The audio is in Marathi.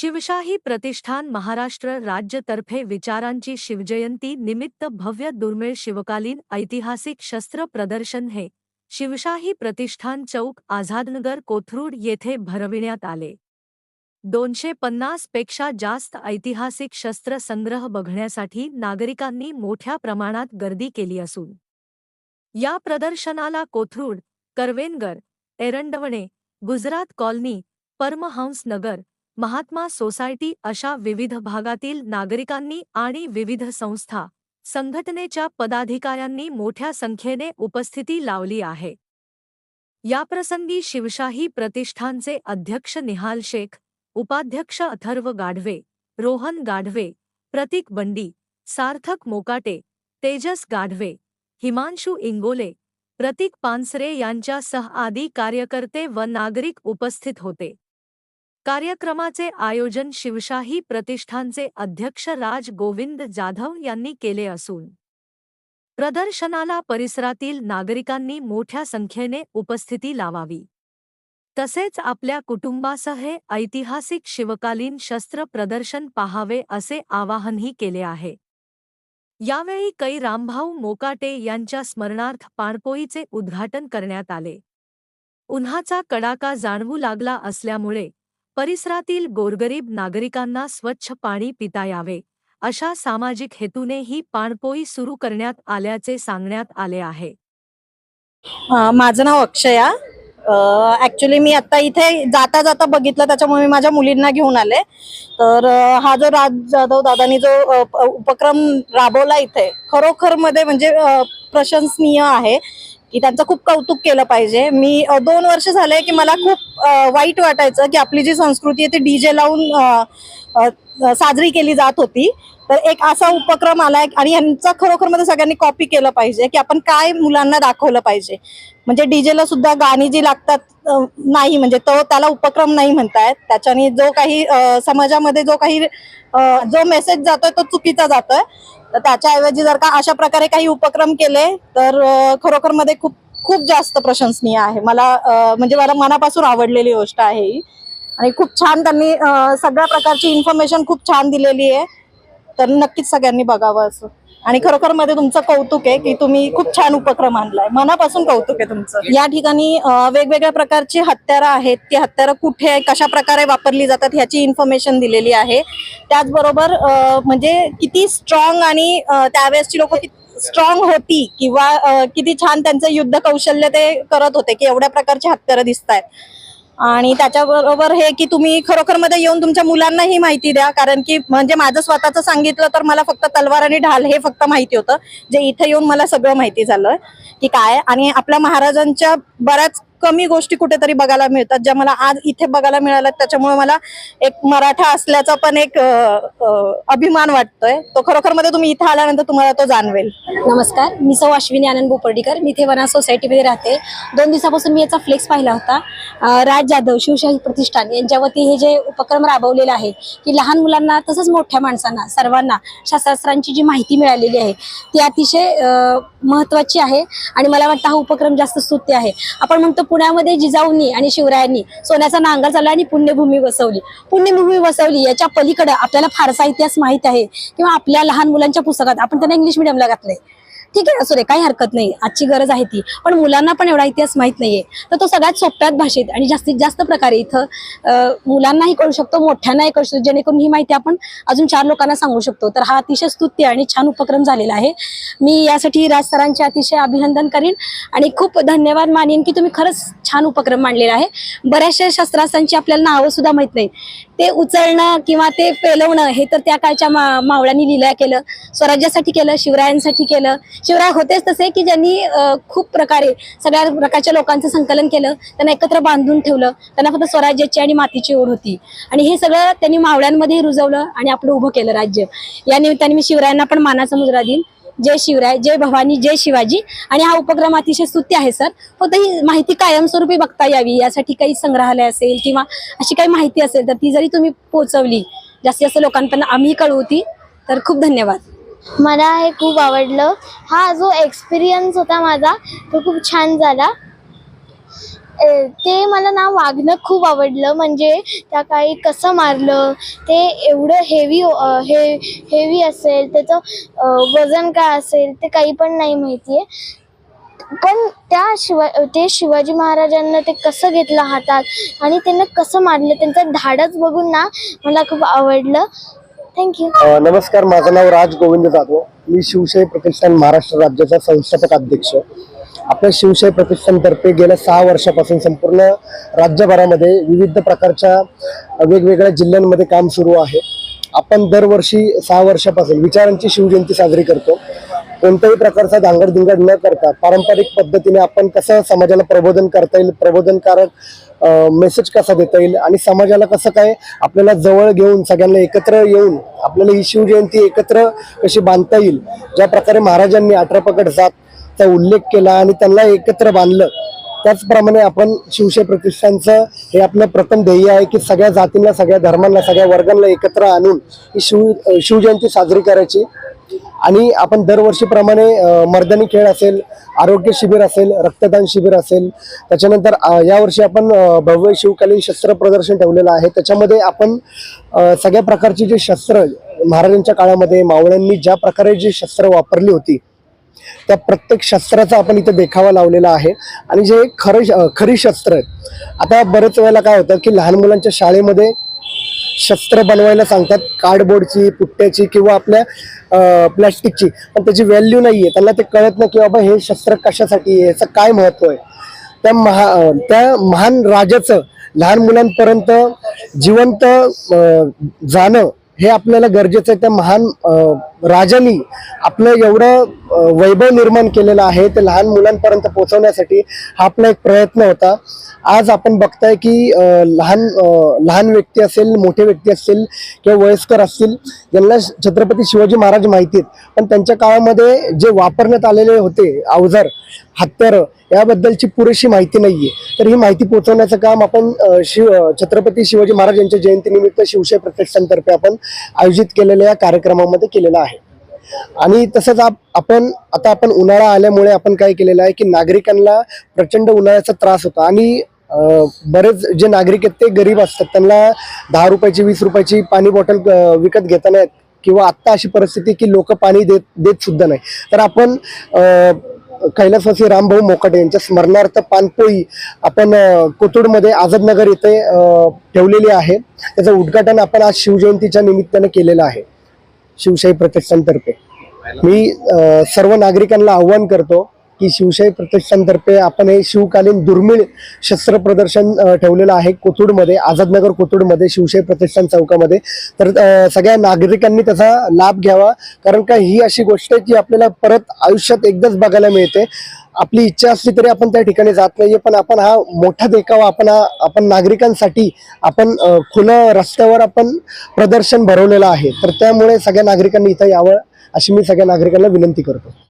शिवशाही प्रतिष्ठान महाराष्ट्र राज्यतर्फे विचारांची शिवजयंती निमित्त भव्य दुर्मिळ शिवकालीन ऐतिहासिक शस्त्र प्रदर्शन हे शिवशाही प्रतिष्ठान चौक आझादनगर कोथरूड येथे भरविण्यात आले. दोनशे पन्नासपेक्षा जास्त ऐतिहासिक शस्त्र संग्रह बघण्यासाठी नागरिकांनी मोठ्या प्रमाणात गर्दी केली असून या प्रदर्शनाला कोथरूड करवेनगर एरंडवणे गुजरात कॉलनी परमहंस नगर महात्मा सोसायटी अशा विविध भागातील नागरिकांनी आणि विविध संस्था, संघटनेच्या पदाधिकाऱ्यांनी मोठ्या संख्येने उपस्थिती लावली आहे. याप्रसंगी शिवशाही प्रतिष्ठानचे अध्यक्ष निहाल शेख, उपाध्यक्ष अथर्व गाढवे, रोहन गाढवे, प्रतीक बंडी, सार्थक मोकाटे, तेजस गाढवे, हिमांशू इंगोले, प्रतीक पानसरे यांच्यासह आदी कार्यकर्ते व नागरिक उपस्थित होते. कार्यक्रमाचे आयोजन शिवशाही प्रतिष्ठानचे अध्यक्ष राज गोविंद जाधव यांनी केले असून प्रदर्शनाला परिसरातील नागरिकांनी मोठ्या संख्येने उपस्थिती लावावी. तसेच आपल्या कुटुंबासह हे ऐतिहासिक शिवकालीन शस्त्र प्रदर्शन पाहावे असे आवाहनही केले आहे. यावेळी कै रामभाऊ मोकाटे यांच्या स्मरणार्थ पाणपोईचे उद्घाटन करण्यात आले. उन्हाचा कडाका जाणवू लागला असल्यामुळे परिसरातील गोरगरीब नागरिकांना स्वच्छ पाणी पिता यावे अशा सामाजिक हेतूने ही पाणपोई सुरू करण्यात आल्याचे सांगण्यात आले आहे. माझं नाव अक्षया. ऍक्च्युली मी आता इथे जाता जाता बघितलं त्याच्यामुळे मी माझ्या मुलींना घेऊन आले. तर हा जो राज जाधव दादानी जो उपक्रम राबवला इथे खरोखरमध्ये म्हणजे प्रशंसनीय आहे. की त्यांचं खूप कौतुक केलं पाहिजे. मी दोन वर्ष झालंय की मला खूप वाईट वाटायचं की आपली जी संस्कृती आहे ती डीजे लावून साजरी केली जात होती. तर एक असा उपक्रम आलाय आणि यांचा खरोखरमध्ये सगळ्यांनी कॉपी केलं पाहिजे की आपण काय मुलांना दाखवलं पाहिजे. म्हणजे डीजेला सुद्धा गाणी जी लागतात नाही म्हणजे तो त्याला उपक्रम नाही म्हणतायत. त्याच्याने जो काही समाजामध्ये जो काही जो मेसेज जातोय तो चुकीचा जातोय. तर त्याच्याऐवजी जर का अशा प्रकारे काही उपक्रम केले तर खरोखरमध्ये खूप खूप जास्त प्रशंसनीय आहे. मला म्हणजे मला मनापासून आवडलेली गोष्ट आहे ही. आणि खूप छान त्यांनी सगळ्या प्रकारची इन्फॉर्मेशन खूप छान दिलेली आहे. तर नक्कीच सगळ्यांनी बघावं असं. आणि खरोखरमध्ये तुमचं कौतुक आहे की तुम्ही खूप छान उपक्रम आणलाय. मनापासून कौतुक आहे तुमचं. या ठिकाणी वेगवेगळ्या प्रकारची हत्यारं आहेत. ती हत्यारं कुठे कशा प्रकारे वापरली जातात ह्याची इन्फॉर्मेशन दिलेली आहे. त्याचबरोबर म्हणजे किती स्ट्रॉंग आणि त्यावेळेसची लोक स्ट्रॉंग होती किंवा किती छान त्यांचं युद्ध कौशल्य ते करत होते की एवढ्या प्रकारची हत्यारं दिसत आहेत आणि त्याच्याबरोबर हे की तुम्ही खरोखरमध्ये येऊन तुमच्या मुलांना ही माहिती द्या. कारण की म्हणजे माझं स्वतःचं सांगितलं तर मला फक्त तलवार आणि ढाल हे फक्त माहिती होतं. जे इथे येऊन मला सगळं माहिती झालं की काय. आणि आपल्या महाराजांच्या बऱ्याच कमी गोष्टी कुठेतरी बघायला मिळतात ज्या मला आज इथे बघायला मिळाल्या त्याच्यामुळे मला एक मराठा असल्याचा पण एक अभिमान वाटतोय. तो खरोखरमध्ये तुम्ही इथे आल्यानंतर तुम्हाला तो जाणवेल. नमस्कार मी सौ अश्विनी आनंद बोपर्डीकर. मी इथे वना सोसायटीमध्ये राहते. दोन दिवसापासून मी याचा फ्लेक्स पाहिला होता. राज जाधव शिवशाही प्रतिष्ठान यांच्या वती हे जे उपक्रम राबवलेला आहे की लहान मुलांना तसंच मोठ्या माणसांना सर्वांना शास्त्रास्त्रांची जी माहिती मिळालेली आहे ती अतिशय महत्त्वाची आहे. आणि मला वाटतं हा उपक्रम जास्त स्तुत्य आहे. आपण म्हणतो पुण्यामध्ये जिजाऊंनी आणि शिवरायांनी सोन्याचा नांगर चालला आणि पुण्यभूमी वसवली. पुण्यभूमी वसवली याच्या पलीकडे आपल्याला फारसा इतिहास माहीत आहे. किंवा आपल्या लहान मुलांच्या पुस्तकात आपण त्यांना इंग्लिश मिडियमला घातलंय. ठीक आहे असू दे काही हरकत नाही. आजची गरज आहे ती. पण मुलांना पण एवढा इतिहास माहीत नाहीये. तर तो सगळ्यात सोप्यात भाषेत आणि जास्तीत जास्त प्रकारे इथं मुलांनाही कळू शकतो मोठ्यांनाही कळू शकतो. जेणेकरून ही माहिती आपण अजून चार लोकांना सांगू शकतो. तर हा अतिशय स्तुत्य आणि छान उपक्रम झालेला आहे. मी यासाठी राज सरांचे अतिशय अभिनंदन करीन आणि खूप धन्यवाद मानेन की तुम्ही खरंच छान उपक्रम मांडलेला आहे. बऱ्याचशा शस्त्रास्त्रांची आपल्याला नावं सुद्धा माहीत नाही ते उचलणं किंवा ते पेलवणं हे तर त्या काळच्या मा मावळ्यांनी लिहिल्या केलं. स्वराज्यासाठी केलं शिवरायांसाठी केलं. शिवराय होतेच तसे की ज्यांनी खूप प्रकारे सगळ्या प्रकारच्या लोकांचं संकलन केलं त्यांना एकत्र बांधून ठेवलं त्यांना फक्त स्वराज्याची आणि मातीची ओढ होती. आणि हे सगळं त्यांनी मावळ्यांमध्ये रुजवलं आणि आपलं उभं केलं राज्य. या निमित्ताने मी शिवरायांना पण मानाचा मुजरा देईन. जय शिवराय जय भवानी जय शिवाजी. आणि हा उपक्रम अतिशय स्तुत्य आहे सर. फक्त ही माहिती कायमस्वरूपी बघता यावी यासाठी काही संग्रहालय असेल किंवा अशी काही माहिती असेल तर ती जरी तुम्ही पोहोचवली जास्तीत जास्त लोकांपर्यंत आम्ही कळवती तर खूप धन्यवाद. मला हे खूप आवडलं. हा जो एक्सपिरियन्स होता माझा तो खूप छान झाला. ते मला ना वागणं खूप आवडलं. म्हणजे त्या काही कसं मारलं ते एवढं हेवी हे हेवी असेल त्याचं वजन काय असेल ते काही पण नाही माहिती आहे पण त्या शिवा ते शिवाजी महाराजांना ते कसं घेतलं हातात आणि त्यांना कसं मारलं त्यांचं धाडच बघून ना मला खूप आवडलं. थँक्यू नमस्कार माझं नाव राज गोविंद जाधव. मी शिवशाही प्रतिष्ठान महाराष्ट्र राज्याचा संस्थापक अध्यक्ष. आपल्या शिवशाही प्रतिष्ठानतर्फे गेल्या सहा वर्षापासून संपूर्ण राज्यभरामध्ये विविध प्रकारच्या वेगवेगळ्या जिल्ह्यांमध्ये काम सुरू आहे. आपण दरवर्षी सहा वर्षापासून विचारांची शिवजयंती साजरी करतो. कोणत्याही प्रकारचा धांगडधिंगड न करता पारंपरिक पद्धतीने आपण कसं समाजाला प्रबोधन करता येईल प्रबोधनकारक मेसेज कसा देता येईल आणि समाजाला कसं काय आपल्याला जवळ घेऊन सगळ्यांना एकत्र येऊन आपल्याला ही शिवजयंती एकत्र कशी बांधता येईल ज्या प्रकारे महाराजांनी अठरा जातचा उल्लेख केला आणि त्यांना एकत्र बांधलं त्याचप्रमाणे आपण शिवशय प्रतिष्ठानचं हे आपलं प्रथम ध्येय आहे की सगळ्या जातींना सगळ्या धर्मांना सगळ्या वर्गांना एकत्र आणून ही शिव शिवजयंती साजरी करायची. आणि आपण दरवर्षीप्रमाणे मर्दानी खेळ असेल आरोग्य शिबिर असेल रक्तदान शिबिर असेल त्याच्यानंतर यावर्षी आपण भव्य शिवकालीन शस्त्र प्रदर्शन ठेवलेलं आहे. त्याच्यामध्ये आपण सगळ्या प्रकारची जी शस्त्र महाराजांच्या काळामध्ये मावळ्यांनी ज्या प्रकारे जी शस्त्र वापरली होती त्या प्रत्येक शस्त्राचा आपण इथे देखावा लावलेला आहे. आणि जे खरं श- खरी शस्त्र आहेत आता बरेच वेळेला काय होतं की लहान मुलांच्या शाळेमध्ये शस्त्र बनवायला सांगतात कार्डबोर्डची पुट्ट्याची किंवा आपल्या प्लॅस्टिकची पण त्याची व्हॅल्यू नाही आहे त्यांना ते कळत नाही की बाबा हे शस्त्र कशासाठी आहे? याचं काय महत्त्व आहे? त्या महा त्या महान राजाचं लहान मुलांपर्यंत जिवंत जाणं हे आपल्याला गरजेचं आहे. त्या महान राजांनी आपलं एवढं वैभव निर्माण केलेलं आहे ते लहान मुलांपर्यंत पोहोचवण्यासाठी हा आपला एक प्रयत्न होता. आज आपण बघताय की लहान लहान व्यक्ती असेल मोठे व्यक्ती असतील किंवा वयस्कर असतील ज्यांना छत्रपती शिवाजी महाराज माहिती आहेत. पण त्यांच्या काळामध्ये जे वापरण्यात आलेले होते अवजार हत्यारं याबद्दलची पुरेशी माहिती नाहीये. तर ही माहिती पोहोचवण्याचं काम आपण शिव छत्रपती शिवाजी महाराज यांच्या जयंतीनिमित्त शिवशाही प्रतिष्ठानतर्फे आपण आयोजित केलेल्या या कार्यक्रमामध्ये केलेलं आहे. आणि तसंच आप आपण आता आपण उन्हाळा आल्यामुळे आपण काय केलेलं आहे की नागरिकांना प्रचंड उन्हाळ्याचा त्रास होता. आणि बरेच जे नागरिक आहेत ते गरीब असतात. त्यांना दहा रुपयाची वीस रुपयाची पाणी बॉटल विकत घेताना किंवा आत्ता अशी परिस्थिती की लोक पाणी देत देत सुद्धा नाही. तर आपण कैलासवासी रामभाऊ मोकाटे यांच्या स्मरणार्थ पानपोळी आपण अं, कोथरूडमध्ये आझादनगर येथे ठेवलेली आहे. त्याचं उद्घाटन आपण आज शिवजयंतीच्या निमित्तानं केलेलं आहे. शिवशाही प्रतिष्ठानतर्फे मी सर्व नागरिकांना आव्हान करतो की शिवशाही प्रतिष्ठानतर्फे आपण हे शिवकालीन दुर्मिळ शस्त्र प्रदर्शन ठेवलेलं आहे कोथरूडमध्ये आझादनगर कोथरूडमध्ये शिवशाही प्रतिष्ठान चौकामध्ये. तर सगळ्या नागरिकांनी त्याचा लाभ घ्यावा. कारण का ही अशी गोष्ट आहे जी आपल्याला परत आयुष्यात एकदाच बघायला मिळते. आपली इच्छा असली तरी आपण त्या ठिकाणी जात नाहीये पण आपण हा मोठा देखावा आपण हा आपण नागरिकांसाठी आपण खुलं रस्त्यावर आपण प्रदर्शन भरवलेलं आहे. तर त्यामुळे सगळ्या नागरिकांनी इथं यावं अशी मी सगळ्या नागरिकांना विनंती करतो.